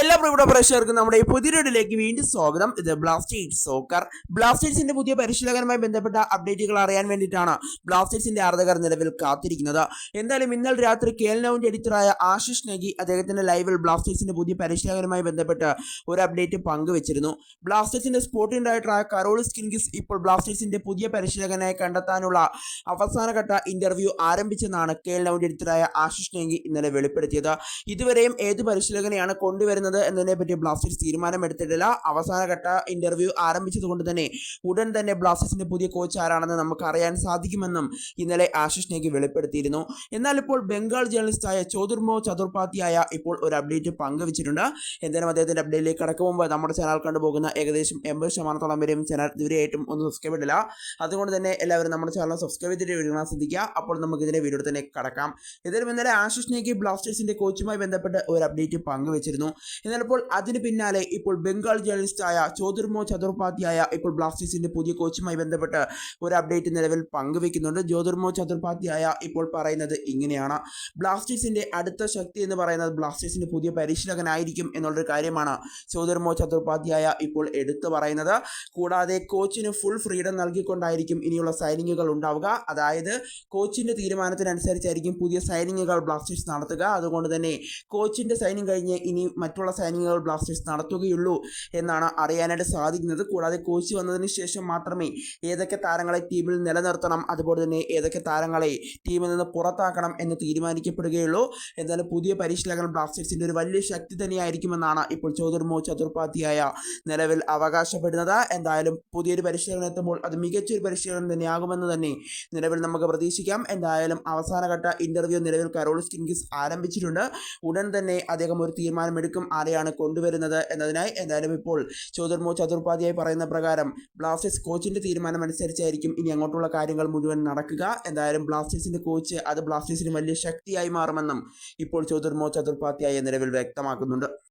എല്ലാ പ്രിയപ്പെട്ട പ്രേക്ഷകർക്കും നമ്മുടെ ഈ പുതിയൊരിലേക്ക് വീണ്ടും സ്വാഗതം. ഇത് ബ്ലാസ്റ്റേഴ്സ് സോക്കർ ബ്ലാസ്റ്റേഴ്സിന്റെ പുതിയ പരിശീലകനുമായി ബന്ധപ്പെട്ട അപ്ഡേറ്റുകൾ അറിയാൻ വേണ്ടിയിട്ടാണ് ബ്ലാസ്റ്റേഴ്സിന്റെ ആരാധകർ നിലവിൽ കാത്തിരിക്കുന്നത്. എന്തായാലും ഇന്നലെ രാത്രി കേൽനൌന്റെ എഡിറ്ററായ ആശിഷ് നഗി അദ്ദേഹത്തിന്റെ ലൈവിൽ ബ്ലാസ്റ്റേഴ്സിന്റെ പുതിയ പരിശീലകനുമായി ബന്ധപ്പെട്ട് ഒരു അപ്ഡേറ്റ് പങ്കുവച്ചിരുന്നു. ബ്ലാസ്റ്റേഴ്സിന്റെ സ്പോർട്ടിംഗ് ഡയറക്ടറായ കരോൾ സ്കിൻകിസ് ഇപ്പോൾ ബ്ലാസ്റ്റേഴ്സിന്റെ പുതിയ പരിശീലകനെ കണ്ടെത്താനുള്ള അവസാനഘട്ട ഇന്റർവ്യൂ ആരംഭിച്ചെന്നാണ് കേൽനൌന്റെ എഡിറ്ററായ ആശിഷ് നഗി ഇന്നലെ വെളിപ്പെടുത്തിയത്. ഇതുവരെയും ഏത് പരിശീലകനെയാണ് കൊണ്ടുവരുന്നത് എന്നതിനെ പറ്റി ബ്ലാസ്റ്റേഴ്സ് തീരുമാനമെടുത്തിട്ടില്ല. അവസാനഘട്ട ഇന്റർവ്യൂ ആരംഭിച്ചത് കൊണ്ട് തന്നെ ഉടൻ തന്നെ ബ്ലാസ്റ്റേഴ്സിന്റെ പുതിയ കോച്ച് ആരാണെന്ന് നമുക്ക് അറിയാൻ സാധിക്കുമെന്നും ഇന്നലെ ആശിഷ് നേഗി വെളിപ്പെടുത്തിയിരുന്നു. എന്നാൽ ഇപ്പോൾ ബംഗാൾ ജേർണലിസ്റ്റായ ചോദുർമോ ചതുർപാത്തിയായ ഇപ്പോൾ ഒരു അപ്ഡേറ്റ് പങ്കുവച്ചിട്ടുണ്ട്. എന്തായാലും അദ്ദേഹത്തിന്റെ അപ്ഡേറ്റിലേക്ക് കടക്കും മുമ്പ് നമ്മുടെ ചാനൽ കണ്ടുപോകുന്ന ഏകദേശം എൺപത് ശതമാനത്തോളം വരെയും ചാനൽ ഇതുവരെയായിട്ടും ഒന്ന് സബ്സ്ക്രൈബ് ഇടില്ല. അതുകൊണ്ട് തന്നെ എല്ലാവരും നമ്മുടെ ചാനൽ സബ്സ്ക്രൈബ് ചെയ്തിട്ട് വീഡിയോ ശ്രദ്ധിക്കുക. അപ്പോൾ നമുക്ക് ഇതിന്റെ വീഡിയോ തന്നെ കടക്കാം. എന്തായാലും ഇന്നലെ ആശിഷ് നേഗി ബ്ലാസ്റ്റേഴ്സിന്റെ കോച്ചുമായി ബന്ധപ്പെട്ട് ഒരു അപ്ഡേറ്റ് പങ്കുവച്ചിരുന്നു. എന്നാൽ ഇപ്പോൾ അതിന് പിന്നാലെ ഇപ്പോൾ ബംഗാൾ ജേർണലിസ്റ്റായ ചോദുർമോ ചതുർപാധ്യായ ഇപ്പോൾ ബ്ലാസ്റ്റേഴ്സിന്റെ പുതിയ കോച്ചുമായി ബന്ധപ്പെട്ട് ഒരു അപ്ഡേറ്റ് നിലവിൽ പങ്കുവെക്കുന്നുണ്ട്. ജ്യോതിർമോ ചതുർപാധ്യായ ഇപ്പോൾ പറയുന്നത് ഇങ്ങനെയാണ്. ബ്ലാസ്റ്റേഴ്സിന്റെ അടുത്ത ശക്തി എന്ന് പറയുന്നത് ബ്ലാസ്റ്റേഴ്സിന്റെ പുതിയ പരിശീലകനായിരിക്കും എന്നുള്ളൊരു കാര്യമാണ് ചോദുർമോ ചതുർപാധ്യായ ഇപ്പോൾ എടുത്തു പറയുന്നത്. കൂടാതെ കോച്ചിന് ഫുൾ ഫ്രീഡം നൽകിക്കൊണ്ടായിരിക്കും ഇനിയുള്ള സൈനിങ്ങുകൾ ഉണ്ടാവുക. അതായത് കോച്ചിന്റെ തീരുമാനത്തിനനുസരിച്ചായിരിക്കും പുതിയ സൈനിങ്ങുകൾ ബ്ലാസ്റ്റേഴ്സ് നടത്തുക. അതുകൊണ്ട് തന്നെ കോച്ചിന്റെ സൈനിങ് കഴിഞ്ഞ് ഇനി മറ്റുള്ള സൈനികർ ബ്ലാസ്റ്റേഴ്സ് നടത്തുകയുള്ളൂ എന്നാണ് അറിയാനായിട്ട് സാധിക്കുന്നത്. കൂടാതെ കോച്ച് വന്നതിന് ശേഷം മാത്രമേ ഏതൊക്കെ താരങ്ങളെ ടീമിൽ നിലനിർത്തണം അതുപോലെ തന്നെ ഏതൊക്കെ താരങ്ങളെ ടീമിൽ നിന്ന് പുറത്താക്കണം എന്ന് തീരുമാനിക്കപ്പെടുകയുള്ളൂ. എന്തായാലും പുതിയ പരിശീലകൻ ബ്ലാസ്റ്റേഴ്സിന്റെ ഒരു വലിയ ശക്തി തന്നെയായിരിക്കുമെന്നാണ് ഇപ്പോൾ ചോദുർമോ ചതുർപാധ്യായ നിലവിൽ അവകാശപ്പെടുന്നത്. എന്തായാലും പുതിയൊരു പരിശീലകൻ എത്തുമ്പോൾ അത് മികച്ചൊരു പരിശീലനം തന്നെയാകുമെന്ന് തന്നെ നിലവിൽ നമുക്ക് പ്രതീക്ഷിക്കാം. എന്തായാലും അവസാനഘട്ട ഇന്റർവ്യൂ നിലവിൽ കരോൾ സ്കിൻകിസ് ആരംഭിച്ചിട്ടുണ്ട്. ഉടൻ തന്നെ അദ്ദേഹം ഒരു തീരുമാനമെടുക്കും ആരെയാണ് കൊണ്ടുവരുന്നത് എന്നതിനായി എന്തായാലും ഇപ്പോൾ ചോദർമോ ചതുർപാധ്യായി പറയുന്ന പ്രകാരം ബ്ലാസ്റ്റേഴ്സ് കോച്ചിന്റെ തീരുമാനം അനുസരിച്ചായിരിക്കും ഇനി അങ്ങോട്ടുള്ള കാര്യങ്ങൾ മുഴുവൻ നടക്കുക. എന്തായാലും ബ്ലാസ്റ്റേഴ്സിന്റെ കോച്ച് അത് ബ്ലാസ്റ്റേഴ്സിന് വലിയ ശക്തിയായി മാറുമെന്നും ഇപ്പോൾ ചോദർമോ ചതുർപാധ്യായി നിലവിൽ വ്യക്തമാക്കുന്നുണ്ട്.